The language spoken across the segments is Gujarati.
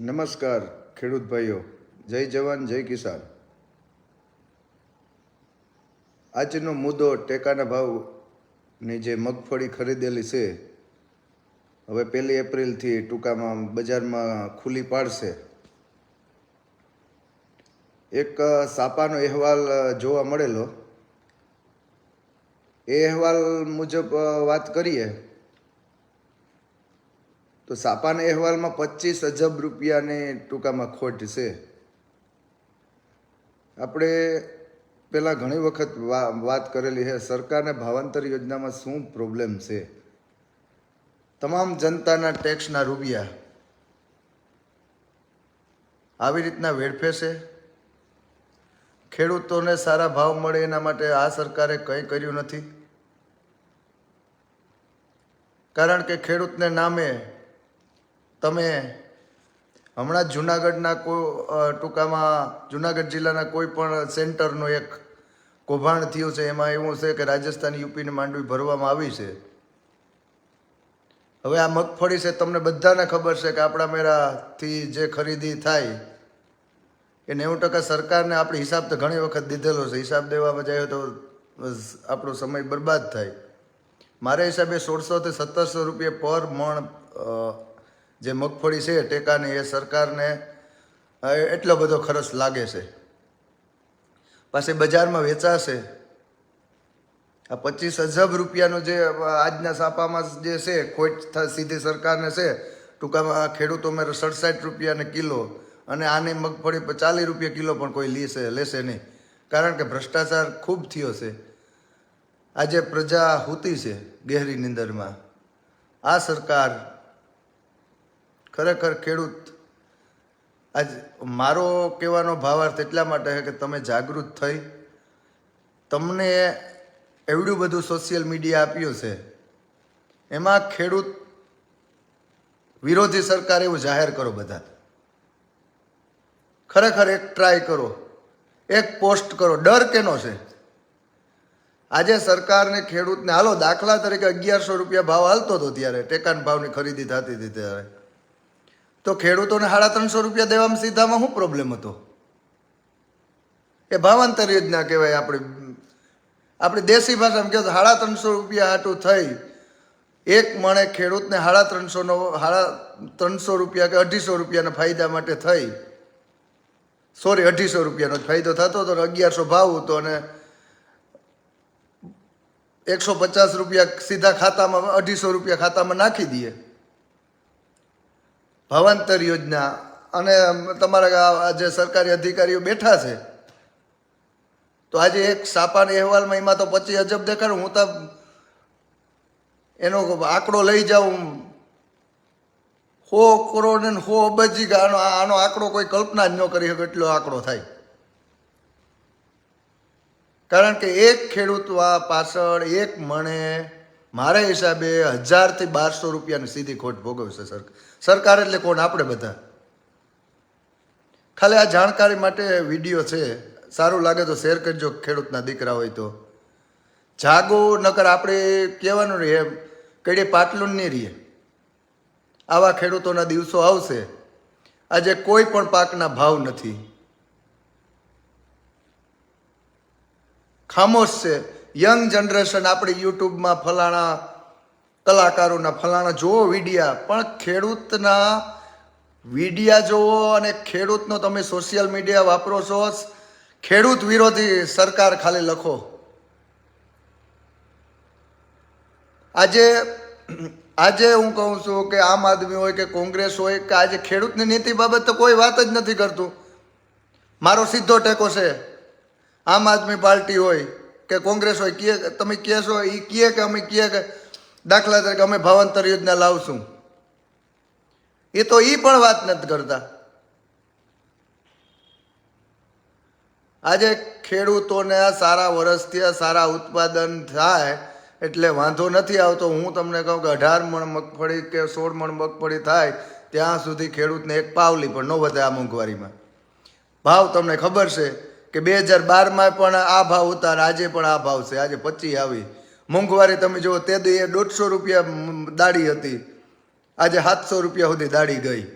નમસ્કાર, ખેડૂત ભાઈઓ. જય જવાન, જય કિસાન. આજનો મુદ્દો ટેકાના ભાવની જે મગફળી ખરીદેલી છે, હવે પહેલી એપ્રિલથી ટૂંકામાં બજારમાં ખુલ્લી પાડશે. એક સાપાનો અહેવાલ જોવા મળેલો. એ અહેવાલ મુજબ વાત કરીએ. તો સાપાના અહેવાલમાં પચીસ અજબ રૂપિયાની ટૂંકામાં ખોટ છે. આપણે પહેલાં ઘણી વખત વાત કરેલી છે, સરકારને ભાવાંતર યોજનામાં શું પ્રોબ્લેમ છે? તમામ જનતાના ટેક્સના રૂપિયા આવી રીતના વેડફે છે. ખેડૂતોને સારા ભાવ મળે એના માટે આ સરકારે કંઈ કર્યું નથી. કારણ કે ખેડૂતને નામે તમે હમણાં જ જુનાગઢના કોઈ ટૂંકામાં જુનાગઢ જિલ્લાના કોઈ પણ સેન્ટરનું એક કૌભાંડ થયું છે, એમાં એવું છે કે રાજસ્થાન યુપીને માંડવી ભરવામાં આવી છે. હવે આ મગફળી છે, તમને બધાને ખબર છે કે આપણા મેળાથી જે ખરીદી થાય, એ નેવું ટકા સરકારને આપણે હિસાબ તો ઘણી વખત દીધેલો છે. હિસાબ દેવામાં જાય તો આપણો સમય બરબાદ થાય. મારા હિસાબે સોળસોથી સત્તરસો રૂપિયા પર મણ જે મગફળી છે, ટેકાની એ સરકારને એટલો બધો ખર્ચ લાગે છે. પાછી બજારમાં વેચાશે. આ પચીસ અજબ રૂપિયાનું જે આજના સાપામાં જે છે, ખોટ સીધી સરકારને છે, ટૂંકામાં ખેડૂતો મેં સડસઠ રૂપિયાને કિલો અને આની મગફળી ચાલીસ રૂપિયા કિલો પણ કોઈ લેશે લેશે નહીં. કારણ કે ભ્રષ્ટાચાર ખૂબ થયો છે. આજે પ્રજા હુતી છે ગહેરી નિંદરમાં. આ સરકાર ખરેખર ખેડૂત. આજ મારો કહેવાનો ભાવાર્થ એટલા માટે છે કે તમે જાગૃત થઈ. તમને એવડું બધું સોશિયલ મીડિયા આપ્યું છે. એમાં ખેડૂત વિરોધી સરકાર એવું જાહેર કરો બધા. ખરેખર એક ટ્રાય કરો. એક પોસ્ટ કરો. ડર કેનો છે? આજે સરકારને ખેડૂતને હાલો દાખલા તરીકે અગિયારસો રૂપિયા ભાવ હાલતો હતો ત્યારે. ટેકાન ભાવની ખરીદી થતી હતી ત્યારે. તો ખેડૂતોને સાડા ત્રણસો રૂપિયા દેવામાં સીધામાં શું પ્રોબ્લેમ હતો? એ ભાવાંતર યોજના કહેવાય આપણે. આપણે દેશી ભાષામાં કહેવાય સાડા ત્રણસો રૂપિયા હાટું થઈ. એક મણે ખેડૂતને સાડા ત્રણસોનો, સાડા ત્રણસો રૂપિયા કે અઢીસો રૂપિયાના ફાયદા માટે થઈ. સોરી અઢીસો રૂપિયાનો જ ફાયદો થતો હતો અગિયારસો ભાવ હતો અને એકસો પચાસ રૂપિયા સીધા ખાતામાં, અઢીસો રૂપિયા ખાતામાં નાખી દઈએ. ભાવાંતર યોજના અને તમારા જે સરકારી અધિકારીઓ બેઠા છે, તો આજે એક સાપાના અહેવાલમાં એમાં તો પચીસ અજબ દેખાડું. હું તો એનો આંકડો લઈ જાઉં. સો કરોડ ને સો અબજી આનો આનો આંકડો કોઈ કલ્પના જ ન કરી શકે એટલો આંકડો થાય. કારણ કે એક ખેડૂત પાછળ એક મણે મારા હિસાબે હજારથી બારસો રૂપિયાની સીધી ખોટ ભોગવશે સર સરકાર એટલે કોણ? આપણે બધા. ખાલી આ જાણકારી માટે વીડિયો છે. સારું લાગે તો શેર કરજો ખેડૂતના દીકરા હોય તો. જાગો, નકર આપણે કહેવાનું રહીએ કડે પાટલું નહીં રહીએ. આવા ખેડૂતોના દિવસો આવશે. આજે કોઈ પણ પાકના ભાવ નથી. ખામોશ છે. યંગ જનરેશન, આપણી યુટ્યુબમાં ફલાણા કલાકારોના ફલાણા જોવો વિડિયા. પણ ખેડૂતના વિડિયા જોવો અને ખેડૂતનો તમે સોશિયલ મીડિયા વાપરો છો ખેડૂત વિરોધી સરકાર ખાલી લખો. આજે આજે હું કહું છું કે આમ આદમી હોય કે કોંગ્રેસ હોય કે આજે ખેડૂતની નીતિ બાબત તો કોઈ વાત જ નથી કરતું. મારો સીધો ટેકો છે. આમ આદમી પાર્ટી હોય કે કોંગ્રેસ હોય કીએ તમે કહેશો એ કીએ કે અમે કીએ કે દાખલા તરીકે અમે ભાવાંતર યોજના લાવશું. એ તો એ પણ વાત નથી કરતા. આજે ખેડૂતોને આ સારા વર્ષથી આ સારા ઉત્પાદન થાય એટલે વાંધો નથી આવતો. હું તમને કહું કે અઢાર મણ મગફળી કે સોળ મણ મગફળી થાય, ત્યાં સુધી ખેડૂતને એક પાવલી પણ ન વધે આ મોંઘવારીમાં. ભાવ તમને ખબર છે કે બે હજાર બારમાં પણ આ ભાવ હતા અને આજે પણ આ ભાવ છે. આજે પચી આવી. મોંઘવારી તમે જુઓ, તે દી દોઢસો રૂપિયા દાડી હતી. આજે સાતસો રૂપિયા સુધી દાડી ગઈ.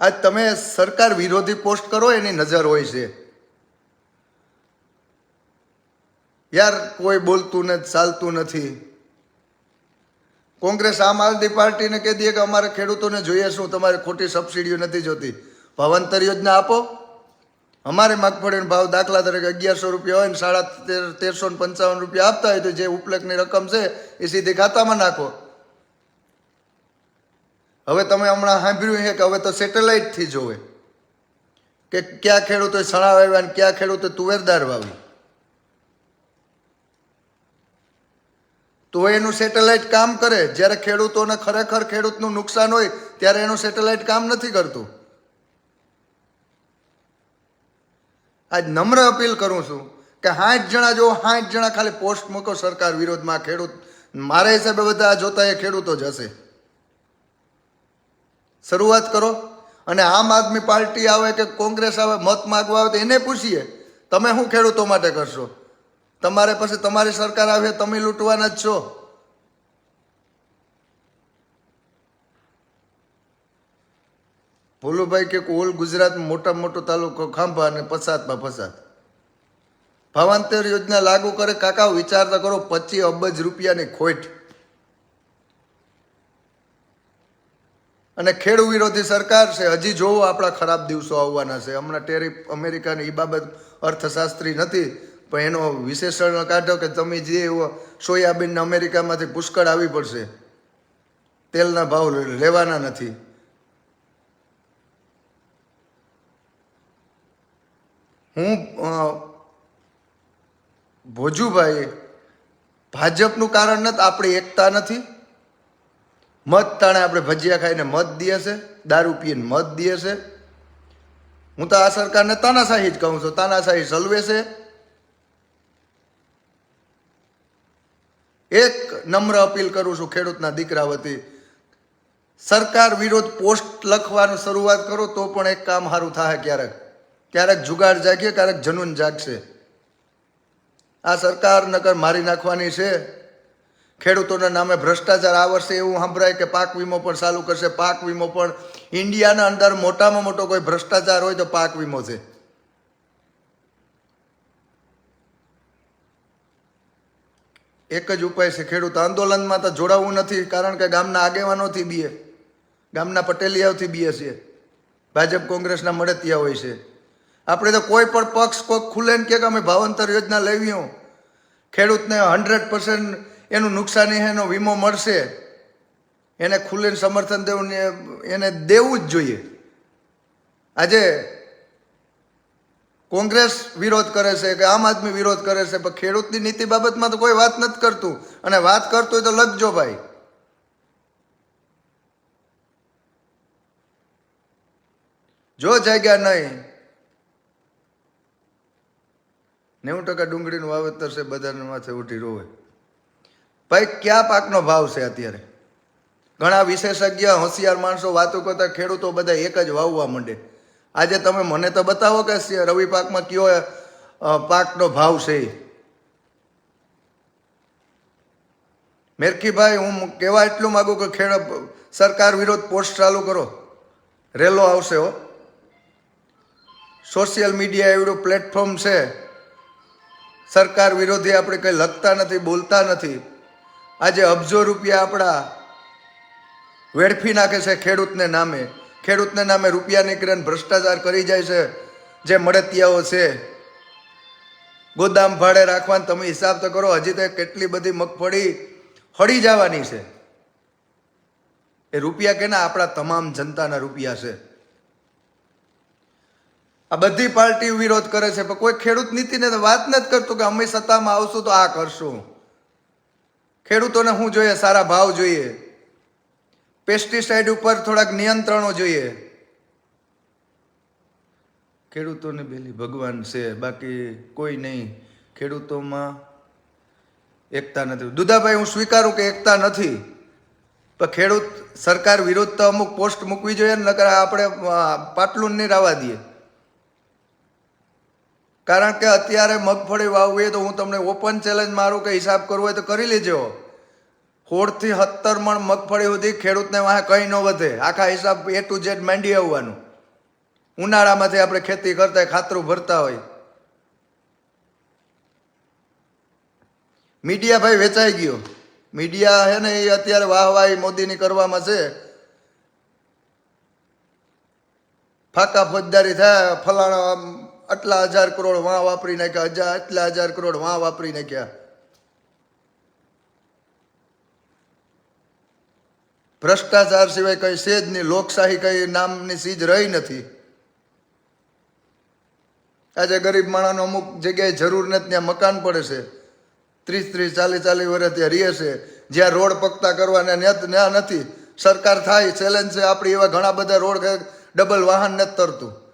આજ તમે સરકાર વિરોધી પોસ્ટ કરો, એની નજર હોય છે. યાર, કોઈ બોલતું નથી, ચાલતું નથી. કોંગ્રેસ આમ આદમી પાર્ટીને કહી દે કે અમારે ખેડૂતોને જોઈએ શું, તમારે ખોટી સબસિડીઓ નથી જોતી. ભાવાંતર યોજના આપો. અમારે મગફળીનો ભાવ દાખલા તરીકે અગિયારસો રૂપિયા હોય ને સાડા તેર તેરસો ને પંચાવન રૂપિયા આપતા હોય તો જે ઉપલકની રકમ છે એ સીધી ખાતામાં નાખો. હવે તમે હમણાં સાંભળ્યું છે કે હવે તો સેટેલાઇટથી જોવે. કે ક્યાં ખેડૂતોએ સણા વાવ્યા અને ક્યાં ખેડૂતોએ તુવેરદાર વાવી. તો એનું સેટેલાઇટ કામ કરે. જ્યારે ખેડૂતોને ખરેખર ખેડૂતનું નુકસાન હોય, ત્યારે એનું સેટેલાઇટ કામ નથી કરતું. આજ નમ્ર અપીલ કરું છું કે સાઠ જણા જો સાઠ જણા ખાલી પોસ્ટ મૂકો સરકાર વિરોધમાં, ખેડૂત. મારા હિસાબે બધા જોતા એ ખેડૂતો જ હશે. શરૂઆત કરો. અને આમ આદમી પાર્ટી આવે કે કોંગ્રેસ આવે, મત માગવા આવે તો એને પૂછીએ, તમે શું ખેડૂતો માટે કરશો? તમારે પછી તમારી સરકાર આવે, તમે લૂંટવાના જ છો. ભોલુભાઈ કે ઓલ ગુજરાતમાં મોટામાં મોટો તાલુકો ખાંભા અને પસાતમાં પસાત ભાવાંતર યોજના લાગુ કરે કાકા વિચારતા કરો પચીસ અબજ રૂપિયાની ખોટ. અને ખેડૂત વિરોધી સરકાર છે, હજી જોવો આપણા ખરાબ દિવસો આવવાના છે. હમણાં ટેરિફ અમેરિકાની એ બાબત અર્થશાસ્ત્રી નથી, પણ એનો વિશેષણ કાઢો કે તમે જે એવો સોયાબીન અમેરિકામાંથી પુષ્કળ આવી પડશે. તેલના ભાવ લેવાના નથી. હું ભોજુભાઈ ભાજપનું કારણ નથી, આપણી એકતા નથી. મત તાણે આપણે ભજીયા ખાઈને મત દઈએ છે, દારૂ પીને મત દઈએ છે. હું તો આ સરકારને તાનાશાહી જ કહું છું, તાનાશાહી સલવે છે. એક નમ્ર અપીલ કરું છું ખેડૂતના દીકરા વતી, સરકાર વિરોધ પોસ્ટ લખવાનું શરૂઆત કરો, તો પણ એક કામ સારું થાય ક્યારેક. ક્યારેક જુગાડ જાગીએ ક્યારેક જનૂન જાગશે. આ સરકાર નકર મારી નાખવાની છે. ખેડૂતોના નામે ભ્રષ્ટાચાર આ એવું સાંભળાય કે પાક વીમો પણ ચાલુ કરશે. પાક વીમો પણ ઇન્ડિયાના અંદર મોટામાં મોટો કોઈ ભ્રષ્ટાચાર હોય તો પાક વીમો છે. એક જ ઉપાય છે ખેડૂત આંદોલનમાં તો જોડાવવું નથી, કારણ કે ગામના આગેવાનોથી બીએ. ગામના પટેલિયાઓથી બીએ છીએ. ભાજપ કોંગ્રેસના મળતિયા હોય છે. આપણે તો કોઈ પણ પક્ષ કોઈ ખુલે ને કે અમે ભાવાંતર યોજના લેવી ખેડૂતને હંડ્રેડ પર્સન્ટ એનું નુકસાની એનો વીમો મળશે. એને ખુલ્લે સમર્થન દેવું એને દેવું જ જોઈએ. આજે કોંગ્રેસ વિરોધ કરે છે કે આમ આદમી વિરોધ કરે છે, પણ ખેડૂતની નીતિ બાબતમાં તો કોઈ વાત નથી કરતું. અને વાત કરતું હોય તો લખજો ભાઈ. જો જાગ્યા નહીં નેવું ટકા ડુંગળીનું વાવેતર છે, બધાને માથે ઉઠી રોવે. ભાઈ, કયા પાકનો ભાવ છે અત્યારે? ઘણા વિશેષજ્ઞ, હોશિયાર માણસો વાતો કરતા ખેડૂતો બધા એક જ વાવવા માંડે. આજે તમે મને તો બતાવો કે રવિ પાકમાં કયો પાકનો ભાવ છે. મેરખીભાઈ, હું કહેવા એટલું માગું કે ખેડ, સરકાર વિરોધ પોસ્ટ ચાલુ કરો. રેલો આવશે હો. સોશિયલ મીડિયા એવડું પ્લેટફોર્મ છે. સરકાર વિરોધી આપણે કંઈ લખતા નથી, બોલતા નથી. આજે અબજો રૂપિયા આપણા વેડફી નાખે છે ખેડૂતને નામે. ખેડૂતને નામે રૂપિયા નીકળીને ભ્રષ્ટાચાર કરી જાય છે, જે મળતિયાઓ છે. ગોદામ ભાડે રાખવાનો તમે હિસાબ તો કરો, હજી તો કેટલી બધી મગફળી હળી જવાની છે. એ રૂપિયા કેના? આપણા તમામ જનતાના રૂપિયા છે. આ બધી પાર્ટી વિરોધ કરે છે, પણ કોઈ ખેડૂત નીતિને તો વાત નથી કરતું કે અમે સત્તામાં આવશું તો આ કરશું. ખેડૂતોને શું જોઈએ? સારા ભાવ જોઈએ. પેસ્ટિસાઇડ ઉપર થોડાક નિયંત્રણો જોઈએ. ખેડૂતોને પેલી ભગવાન છે, બાકી કોઈ નહીં. ખેડૂતોમાં એકતા નથી. દુધાભાઈ, હું સ્વીકારું કે એકતા નથી, પણ ખેડૂત સરકાર વિરુદ્ધ તો અમુક પોસ્ટ મૂકવી જોઈએ નકર આપણે પાટલું નહીં રાવા દઈએ. કારણ કે અત્યારે મગફળી વાવવી તો હું તમને ઓપન ચેલેન્જ મારું કે હિસાબ કરવો હોય તો કરી લેજો. સોળથી સત્તર મણ મગફળી સુધી ખેડૂતને વાહ કંઈ ન વધે. આખા હિસાબ એ ટુ ઝેડ માંડી આવવાનું. ઉનાળામાંથી આપણે ખેતી કરતા ખાતરું ભરતા હોય. મીડિયા ભાઈ વેચાઈ ગયો. મીડિયા છે ને એ અત્યારે વાહવાહી મોદીની કરવામાં છે. ફાકા ફોજદારી થાય, ફલાણા આટલા હજાર કરોડ વાં વાપરી નાખ્યા હજાર આટલા હજાર કરોડ વાં વાપરી નાખ્યા. ભ્રષ્ટાચાર સિવાય કઈ છે જ નહીં, લોકશાહી કઈ નામની ચીજ રહી નથી. આજે ગરીબ માણસનો અમુક જગ્યાએ જરૂર નથી, ત્યાં મકાન પડે છે. ત્રીસ ત્રીસ ચાલીસ ચાલીસ વર્ષ ત્યાં રહે છે. જ્યાં રોડ પકતા કરવાના ત્યાં નથી. સરકાર થાય ચેલેન્જ છે આપણી એવા ઘણા બધા રોડ ડબલ વાહન નથી તરતું.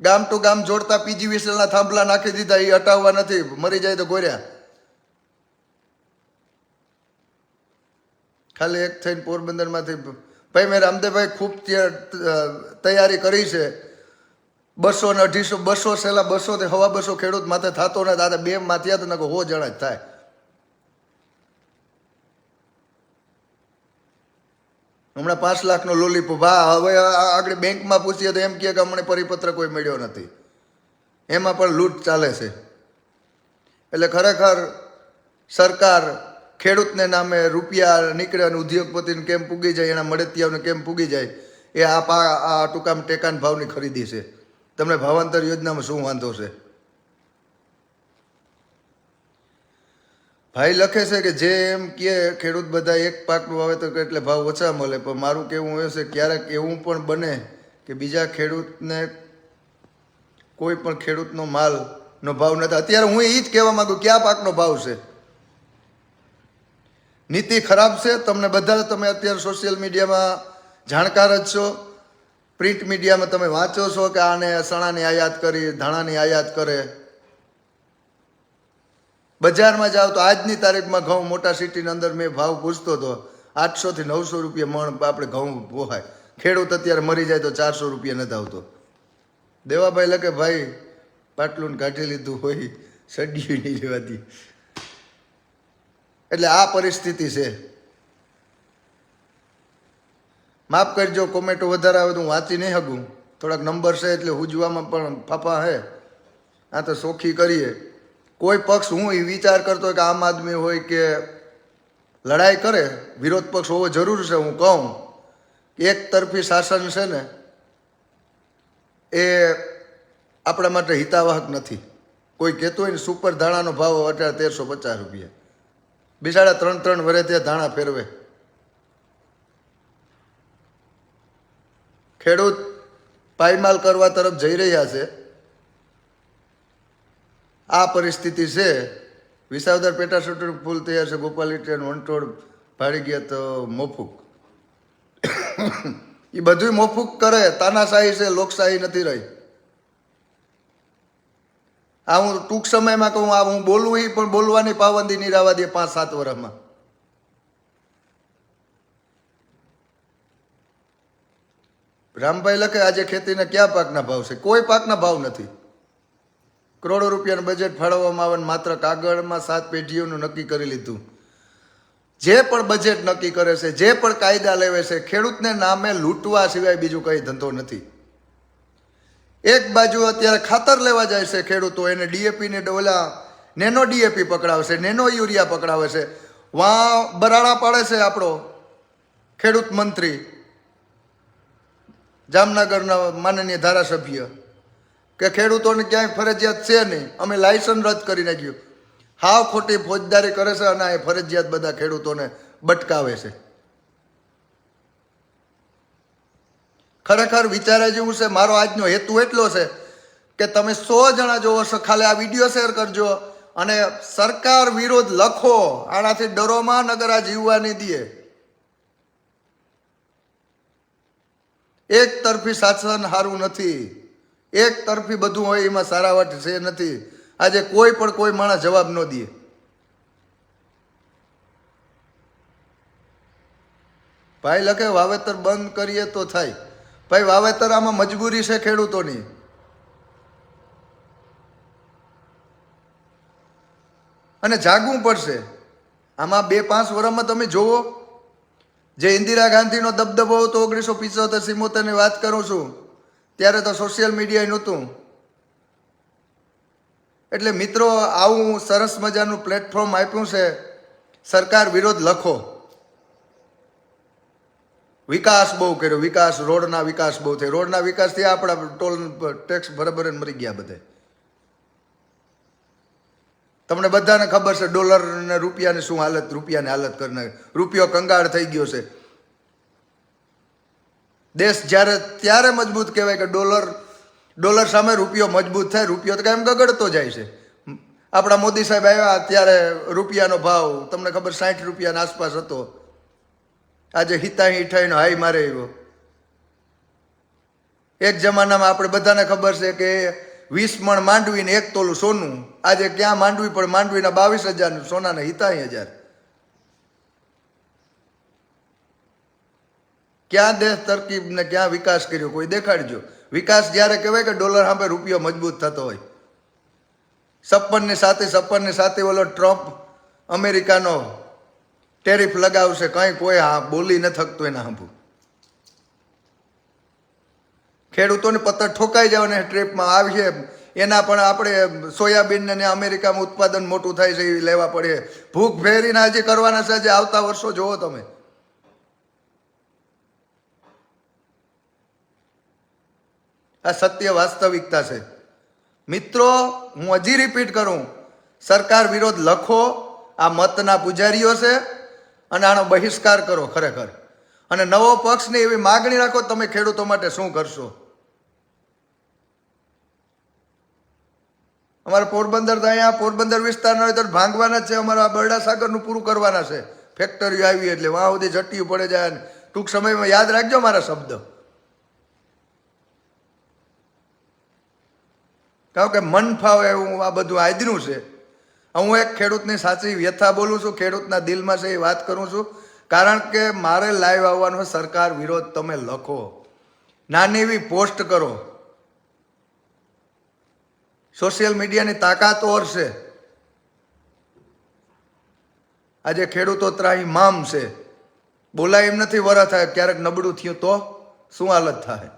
ગામ ટુ ગામ જોડતા પીજી વિસલના થાંભલા નાખી દીધા એ હટાવવા નથી, મરી જાય તો ગોર્યા. ખાલી એક થઈને પોરબંદરમાંથી ભાઈ મેં રામદેવભાઈ ખૂબ ત્યાં તૈયારી કરી છે. બસો ને અઢીસો, બસો સેલા બસો હવા બસો ખેડૂત માથે થતો ને દાદા બે માથ્યા તો નકો હો જણા જ થાય. હમણાં પાંચ લાખનો લોલીપોપ. ભા હવે આગળ બેંકમાં પૂછીએ તો એમ કહે કે અમને પરિપત્ર કોઈ મળ્યો નથી. એમાં પણ લૂંટ ચાલે છે. એટલે ખરેખર સરકાર ખેડૂતને નામે રૂપિયા નીકળે અને ઉદ્યોગપતિને કેમ પૂગી જાય, એના મળતિયાઓને કેમ પૂગી જાય, એ આ પા આ ટૂંકામ ટેકાન ભાવની ખરીદી છે. તમને ભાવાંતર યોજનામાં શું વાંધો છે? ભાઈ લખે છે કે જે એમ કે ખેડૂત બધા એક પાકનું વાવેતર કરે એટલે ભાવ ઓછા મળે. પણ મારું કેવું એ છે, ક્યારેક એવું પણ બને કે બીજા ખેડૂતને કોઈ પણ ખેડૂતનો માલનો ભાવ નથી. અત્યારે હું એ જ કહેવા માંગુ કયા પાકનો ભાવ છે. નીતિ ખરાબ છે. તમને બધા તમે અત્યારે સોશિયલ મીડિયામાં જાણકાર જ છો. પ્રિન્ટ મીડિયામાં તમે વાંચો છો કે આને સણાની આયાત કરી, ધાણાની આયાત કરે. બજારમાં જાઓ તો આજની તારીખમાં ઘઉં મોટા સિટીની અંદર મેં ભાવ પૂછતો હતો, આઠસોથી નવસો રૂપિયા મણ આપણે ઘઉં પોહાય. ખેડૂત અત્યારે મરી જાય તો ચારસો રૂપિયા નથી આવતો. દેવાભાઈ લખે, ભાઈ પાટલું કાઢી લીધું હોય, સડ્યું નહીં લેવાતી. એટલે આ પરિસ્થિતિ છે. માફ કરજો, કોમેન્ટો વધારે આવે તો હું વાંચી નહીં શકું. થોડાક નંબર છે એટલે હુજવામાં પણ ફાફા હે. આ તો સોખી કરીએ. કોઈ પક્ષ હું એ વિચાર કરતો કે આમ આદમી હોય કે લડાઈ કરે, વિરોધ પક્ષ હોવો જરૂર છે, હું કહું એક તરફી શાસન છે ને, એ આપણા માટે હિતાવાહક નથી. કોઈ કહેતું હોય ને, સુપર ધાણાનો ભાવ અત્યારે તેરસો પચાસ રૂપિયા. બિચારા ત્રણ ત્રણ વરે ત્યાં ધાણા ફેરવે. ખેડૂત પાયમાલ કરવા તરફ જઈ રહ્યા છે. આ પરિસ્થિતિ છે. વિસાવદર પેટા ચૂંટણી ફૂલ તૈયાર છે. ગોપાલ ઇટન વંટોળ ભાડી ગયા તો મોફુક. એ બધું મોફુક કરે. તાનાશાહી છે, લોકશાહી નથી રહી. આ હું ટૂંક સમયમાં કહું, આ હું બોલું એ પણ બોલવાની પાબંદી નિરાવા દે પાંચ સાત વર્ષમાં રામભાઈ લખે, આજે ખેતીના કયા પાકના ભાવ છે? કોઈ પાકના ભાવ નથી. કરોડો રૂપિયાનું બજેટ ફાળવવામાં આવે માત્ર કાગળમાં સાત પેઢીઓનું નક્કી કરી લીધું. જે પણ બજેટ નક્કી કરે છે, જે પણ કાયદા લેવે છે, ખેડૂતને નામે લૂંટવા સિવાય બીજું કંઈ ધંધો નથી. એક બાજુ અત્યારે ખાતર લેવા જાય છે ખેડૂતો, એને ડીએપી ને ઓલા નેનો ડીએપી પકડાવે છે નેનો યુરિયા પકડાવે છે. વાં બરાડા પાડે છે આપણો ખેડૂત મંત્રી, જામનગરના માનનીય ધારાસભ્ય. કે ખેડૂતોને ક્યાંય ફરજિયાત છે નહીં. અમે લાયસન્સ રદ કરી નાખ્યું. હાવ ખોટી ફોજદારી કરે છે અને એ ફરજિયાત બધા ખેડૂતોને બટકાવે છે. ખરેખર વિચારે જેવું છે, મારો આજનો હેતુ એટલો છે કે તમે સો જણા જોવો છો, ખાલી આ વીડિયો શેર કરજો અને સરકાર વિરોધ લખો, આનાથી ડરોમાં નગર આ જીવવાની દે. એક તરફી શાસન સારું નથી. એક તરફી બધું હોય, એમાં સારાવટ છે નથી. આજે કોઈ પણ કોઈ માણસ જવાબ ન દે. ભાઈ લખે, વાવેતર બંધ કરીએ તો થાય. ભાઈ, વાવેતર આમાં મજબૂરી છે ખેડૂતોની. અને જાગવું પડશે. આમાં બે પાંચ વર્ષમાં તમે જોવો જે ઇન્દિરા ગાંધીનો દબદબો હતો, ઓગણીસો પિચોતેર સિમોતેરની વાત કરું છું. ત્યારે તો સોશિયલ મીડિયા નહોતું. એટલે મિત્રો, આવું સરસ મજાનું પ્લેટફોર્મ આપ્યું છે, સરકાર વિરોધ લખો. વિકાસ બહુ કર્યો. વિકાસ, રોડના વિકાસ બહુ થયો. રોડના વિકાસથી આપણા ટોલ ટેક્સ બરાબર મરી ગયા બધે. તમને બધાને ખબર છે ડોલર ને રૂપિયાની શું હાલત, રૂપિયાની હાલત કરીને. રૂપિયો કંગાળ થઈ ગયો છે. દેશ જ્યારે ત્યારે મજબૂત કહેવાય કે ડોલર ડોલર સામે રૂપિયો મજબૂત થાય, રૂપિયો તો કાયમ ગગડતો જાય છે. આપણા મોદી સાહેબ આવ્યા ત્યારે રૂપિયાનો ભાવ, તમને ખબર સાઠ રૂપિયાના આસપાસ હતો. આજે હિતાહી હિઠાઈનો હાઈ મારે આવ્યો. એક જમાનામાં આપણે બધાને ખબર છે કે વીસ મણ માંડવીને એક તોલું સોનું, આજે ક્યાં માંડવી પણ માંડવીના બાવીસ હજારનું, સોનાના હિતાહી હજાર. ક્યાં દેશ તરકીબ ને ક્યાં વિકાસ કર્યો કોઈ દેખાડજો. વિકાસ જ્યારે કહેવાય કે ડોલર સામે રૂપિયો મજબૂત થતો હોય. છપ્પનની સાથે છપ્પનની સાથે ઓલો ટ્રમ્પ અમેરિકાનો ટેરિફ લગાવશે, કંઈ કોઈ હા બોલી ન થકતું એના સાંભું ખેડૂતોને પત્તર ઠોકાઈ જાવ ને ટ્રીપમાં આવશે એના પણ આપણે સોયાબીન ને અમેરિકામાં ઉત્પાદન મોટું થાય છે એ લેવા પડે. ભૂખ ફેરીને હજી કરવાના છે હજી આવતા વર્ષો જોવો તમે. આ સત્ય વાસ્તવિકતા છે. મિત્રો, હું હજી રિપીટ કરું. સરકાર વિરોધ લખો, આ મતના પૂજારીઓ છે, અને આનો બહિષ્કાર કરો ખરેખર. અને નવો પક્ષની એવી માગણી રાખો, તમે ખેડૂતો માટે શું કરશો? અમારા પોરબંદર તો અહીંયા, પોરબંદર વિસ્તારના હોય તો ભાંગવાના છે. અમારા બરડા સાગરનું પૂરું કરવાના છે. ફેક્ટરીઓ આવી એટલે વાં સુધી જટ્ટીયું પડે જાય. ટૂંક સમયમાં યાદ રાખજો મારા શબ્દ. કારણ કે મન ફાવે એવું આ બધું આજનું છે. હું એક ખેડૂતની સાચી વ્યથા બોલું છું, ખેડૂતના દિલમાં છે એ વાત કરું છું. કારણ કે મારે લાઈવ આવવાનો સરકાર વિરોધ તમે લખો. નાની એવી પોસ્ટ કરો. સોશિયલ મીડિયાની તાકાત ઓર છે. આજે ખેડૂતો ત્રાહી મામ છે. બોલાય એમ નથી, વરા થાય, ક્યારેક નબળું થયું તો શું હાલત થાય?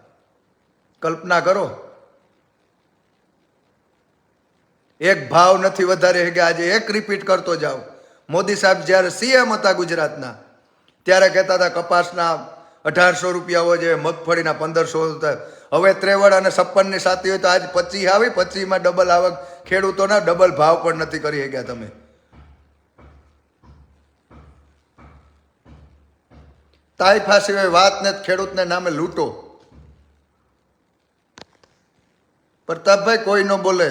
કલ્પના કરો. એક ભાવ નથી વધારે કે આજે એક રિપીટ કરતો જાઉં. મોદી સાહેબ જ્યારે સીએમ હતા ગુજરાતના, ત્યારે કહેતા હતા, કપાસના અઢારસો રૂપિયા હોય છે, મગફળીના પંદરસો હવે ત્રેવડ અને છપ્પનની સાથે હોય તો આજ પચીસ આવી પચીસમાં ડબલ આવક. ખેડૂતોના ડબલ ભાવ પણ નથી કરી શક્યા તમે. તાઇફા સિવાય વાતને ખેડૂતને નામે લૂંટો. પ્રતાપભાઈ કોઈ ન બોલે.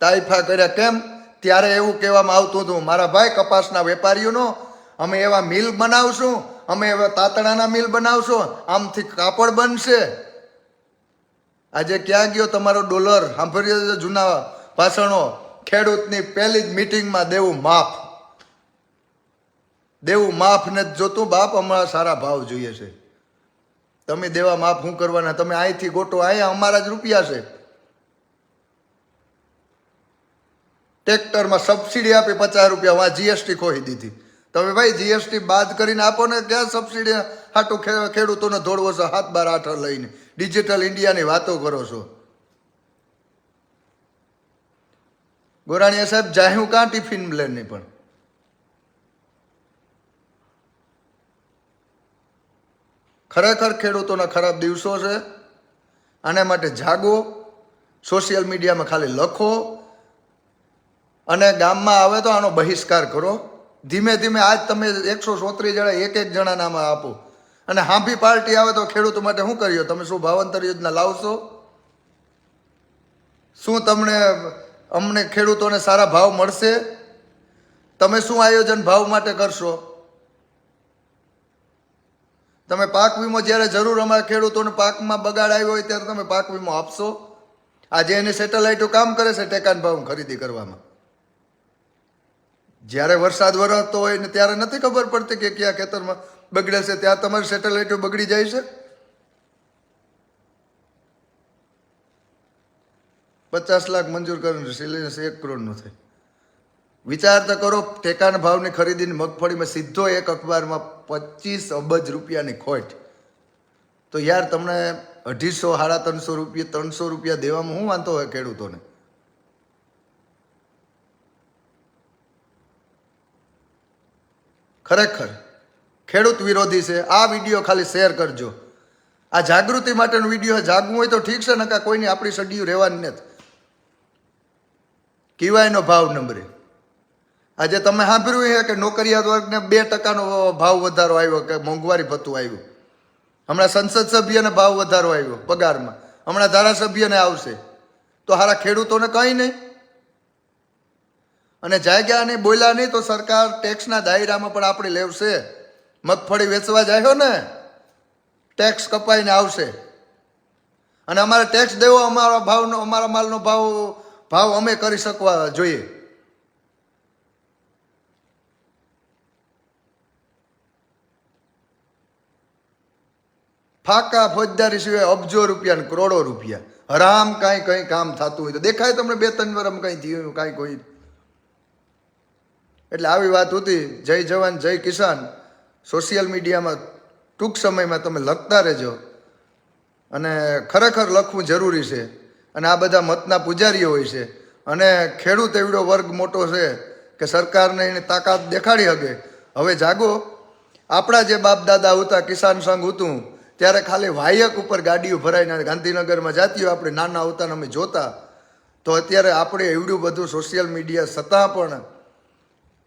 તાઇફા કર્યા કેમ? ત્યારે એવું કહેવામાં આવતું હતું, મારા ભાઈ કપાસના વેપારીઓનો અમે એવા મિલ બનાવશું, અમે એવા તાતણાના મિલ બનાવશું, આમથી કાપડ બનશે. આજે ક્યાં ગયો તમારો ડોલર? સાંભળ્યો જૂના ભાષણો. ખેડૂતની પહેલી જ મિટિંગમાં દેવું માફ. દેવું માફ ને જોતું બાપ અમારા સારા ભાવ જોઈએ છે. તમે દેવા માફ શું કરવાના? તમે અહીંથી ગોટો અહીંયા અમારા જ રૂપિયા છે. ટ્રેક્ટરમાં સબસિડી આપી પચાસ રૂપિયા વાં જીએસટી ખોહી દીધી. તમે ભાઈ જીએસટી બાદ કરીને આપો ને ક્યાં સબસિડી હાટું ખેડૂતોને દોડવો છો, હાથ બાર આઠ લઈને. ડિજિટલ ઇન્ડિયાની વાતો કરો છો. ગોરાણીયા સાહેબ જાહ્યું કાં ટિફિન લેની પણ? ખરેખર ખેડૂતોના ખરાબ દિવસો છે. આના માટે જાગો. સોશિયલ મીડિયામાં ખાલી લખો. અને ગામમાં આવે તો આનો બહિષ્કાર કરો. ધીમે ધીમે આજ તમે એકસો સોત્રીસ જણા એક એક જણા નામ આપો. અને હાંભી પાર્ટી આવે તો ખેડૂતો માટે શું કર્યો? તમે શું ભાવંતર યોજના લાવશો? શું તમને અમને ખેડૂતોને સારા ભાવ મળશે? તમે શું આયોજન ભાવ માટે કરશો? તમે પાક વીમો જ્યારે જરૂર અમારા ખેડૂતોને પાકમાં બગાડ આવ્યો હોય ત્યારે તમે પાક વીમો આપશો? આજે એની સેટેલાઇટો કામ કરે છે ટેકાન ભાવ ખરીદી કરવામાં. જ્યારે વરસાદ વરસતો હોય ને ત્યારે નથી ખબર પડતી કે કયા ખેતરમાં બગડે છે. ત્યાં તમારી સેટેલાઇટો બગડી જાય છે? પચાસ લાખ મંજૂર કરીને સિલેન્સ એક કરોડનું થાય. વિચાર તો કરો ટેકાના ભાવની ખરીદીની મગફળીમાં સીધો એક અખબારમાં પચીસ અબજ રૂપિયાની ખોટ. તો યાર, તમને અઢીસો, સાડા ત્રણસો રૂપિયા ત્રણસો રૂપિયા દેવામાં શું વાંધો હોય ખેડૂતોને? ખરેખર, ખેડૂત વિરોધી છે, આ વીડિયો ખાલી શેર કરજો. આ જાગૃતિ માટેનો વીડિયો જાગવું હોય તો ઠીક છે નકા કોઈની આપણી સડિયું રહેવાની નથી. કિવાયનો ભાવ નંબરે. આજે તમે સાંભળ્યું છે કે નોકરિયાત વર્ગને બે ટકાનો ભાવ વધારો આવ્યો કે મોંઘવારી ભથ્થું આવ્યું. હમણાં સંસદ સભ્યને ભાવ વધારો આવ્યો પગારમાં. હમણાં ધારાસભ્યને આવશે. તો હારા ખેડૂતોને કંઈ નહીં. અને જાગ્યા નહીં, બોલ્યા નહીં, તો સરકાર ટેક્સના દાયરામાં પણ આપણે લેવશે. મગફળી વેચવા જાયો ને, ટેક્સ કપાઈને આવશે. અને અમારે ટેક્સ દેવો, અમારા ભાવનો, અમારા માલનો ભાવ ભાવ અમે કરી શકવા જોઈએ. ફાકા ફોજદારી સિવાય અબજો રૂપિયા ને કરોડો રૂપિયા. હરામ કાંઈ કંઈ કામ થતું હોય તો દેખાય તમને બે ત્રણ વરમ કંઈ થયું કાંઈ કોઈ એટલે આવી વાત હતી, જય જવાન, જય કિસાન. સોશિયલ મીડિયામાં ટૂંક સમયમાં તમે લખતા રહેજો. અને ખરેખર લખવું જરૂરી છે. અને આ બધા મતના પૂજારીઓ હોય છે. અને ખેડૂત એવડો વર્ગ મોટો છે કે સરકારને એની તાકાત દેખાડી શકે હવે જાગો. આપણા જે બાપ દાદા હતા, કિસાન સંઘ હતું, ત્યારે ખાલી વાયક ઉપર ગાડીઓ ભરાઈને ગાંધીનગરમાં જાતી આપણે નાના આવતા અમે જોતા. તો અત્યારે આપણે એવડું બધું સોશિયલ મીડિયા છતાં પણ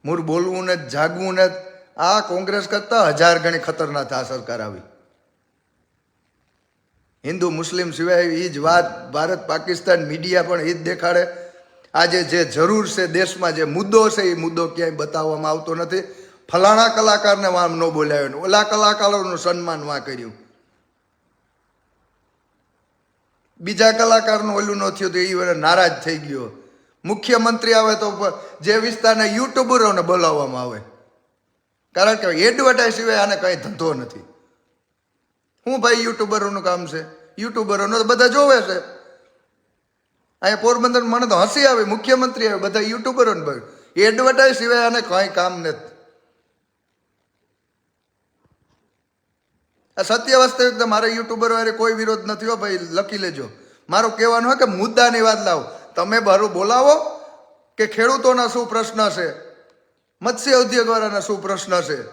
મૂળ બોલવું ને જાગવું ને આ કોંગ્રેસ કરતાં હજાર ગણી ખતરનાક આ સરકાર આવી. હિન્દુ, મુસ્લિમ સિવાય એ જ વાત, ભારત, પાકિસ્તાન, મીડિયા પણ એ જ દેખાડે. આજે જે જરૂર છે દેશમાં, જે મુદ્દો છે એ મુદ્દો ક્યાંય બતાવવામાં આવતો નથી. ફલાણા કલાકારને વામ ન બોલાવ્યો ઓલા કલાકારોનું સન્માન વાં કર્યું. બીજા કલાકારનું ઓલું ન થયું તો એ નારાજ થઈ ગયો. મુખ્યમંત્રી આવે તો જે વિસ્તારના યુટ્યુબરોને બોલાવવામાં આવે. કારણ કે એડવર્ટાઈઝ સિવાય આને કંઈ ધંધો નથી. હું ભાઈ યુટ્યુબરોનું કામ છે. યુટ્યુબરોનો તો બધા જોવે છે. અહીંયા પોરબંદર મને તો હસી આવે, મુખ્યમંત્રી આવે, બધા યુટ્યુબરોને ભાઈ એડવર્ટાઈઝ સિવાય આને કંઈ કામ નથી. આ સત્ય વાસ્તવિકતા મારે યુટ્યુબર કોઈ વિરોધ નથી હો ભાઈ, લખી લેજો. મારું કહેવાનું હોય કે મુદ્દાની વાત લાવો. તમે બારું બોલાવો કે ખેડૂતોના શું પ્રશ્ન છે? મત્સ્ય ઉદ્યોગવાળાના શું પ્રશ્ન છે?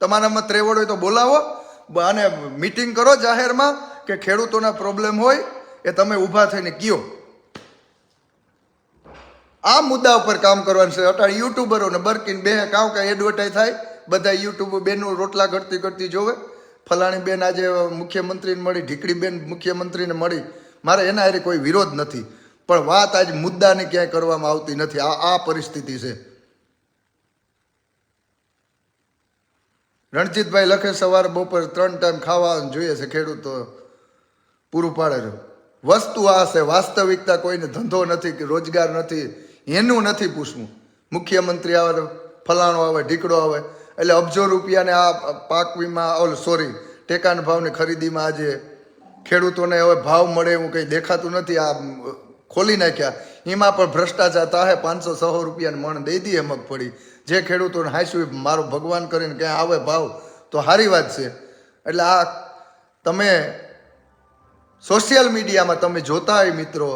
તમારામાં ત્રેવડ હોય તો બોલાવો. અને મીટિંગ કરો જાહેરમાં કે ખેડૂતોના પ્રોબ્લેમ હોય એ તમે ઊભા થઈને કયો. આ મુદ્દા ઉપર કામ કરવાનું છે. અટાણે યુટ્યુબરો ને બરકીન બે કાં કાંઈ એડવર્ટાઈઝ થાય. બધા યુટ્યુબ બેનું રોટલા ઘડતી કરતી જોવે. ફલાણી બેન આજે મુખ્યમંત્રીને મળી ઢીકડી બેન મુખ્યમંત્રીને મળી. મારે એના હારે કોઈ વિરોધ નથી. પણ વાત આજ મુદ્દાને ક્યાંય કરવામાં આવતી નથી. આ આ પરિસ્થિતિ છે. રણજીતભાઈ લખે સવારે બપોર ત્રણ ટાઈમ ખાવા જોઈએ છે ખેડૂતો પૂરું પાડે છે. વસ્તુ આ છે, વાસ્તવિકતા કોઈને ધંધો નથી કે રોજગાર નથી, એનું નથી પૂછવું. મુખ્યમંત્રી આવે ફલાણો આવે, ઢીકડો આવે, એટલે અબજો રૂપિયાને આ પાક વીમા, ઓલ સોરી, ટેકાના ભાવની ખરીદીમાં આજે ખેડૂતોને હવે ભાવ મળે એવું કંઈ દેખાતું નથી. આ ખોલી નાખ્યા. એમાં પણ ભ્રષ્ટાચાર તાહે પાંચસો સો રૂપિયાને મણ દઈ દઈએ મગફળી જે ખેડૂતોને હાંસવી મારું ભગવાન કરીને ક્યાં આવે ભાવ, તો સારી વાત છે. એટલે આ તમે સોશિયલ મીડિયામાં તમે જોતા હોય મિત્રો,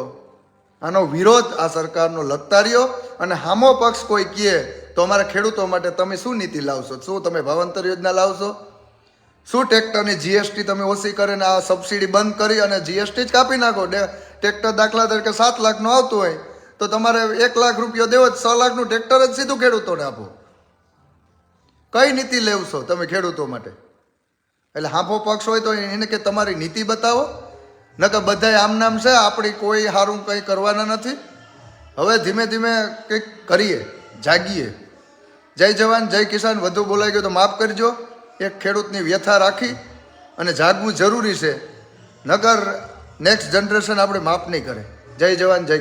આનો વિરોધ આ સરકારનો લગતા રહ્યો અને હામો પક્ષ કોઈ કહે, તો અમારા ખેડૂતો માટે તમે શું નીતિ લાવશો? શું તમે ભાવાંતર યોજના લાવશો? શું ટ્રેક્ટરની જીએસટી તમે ઓછી કરીને આ સબસિડી બંધ કરી અને જીએસટી જ કાપી નાખો? ટ્રેક્ટર દાખલા તરીકે સાત લાખનું આવતું હોય, તો તમારે એક લાખ રૂપિયો દેવો છ લાખનું ટ્રેક્ટર જ સીધું ખેડૂતોને આપો. કઈ નીતિ લેવશો તમે ખેડૂતો માટે? એટલે હાંફો પક્ષ હોય તો એને કે તમારી નીતિ બતાવો. નકર બધાય આમ નામ છે, આપણી કોઈ સારું કંઈ કરવાના નથી. હવે ધીમે ધીમે કંઈક કરીએ, જાગીએ. જય જવાન, જય કિસાન, વધુ બોલાઈ ગયો તો માફ કરજો. એક ખેડૂતની વ્યથા રાખી અને જાગવું જરૂરી છે. નગર નેક્સ્ટ જનરેશન આપણે માફ નહીં કરે. જય જવાન, જય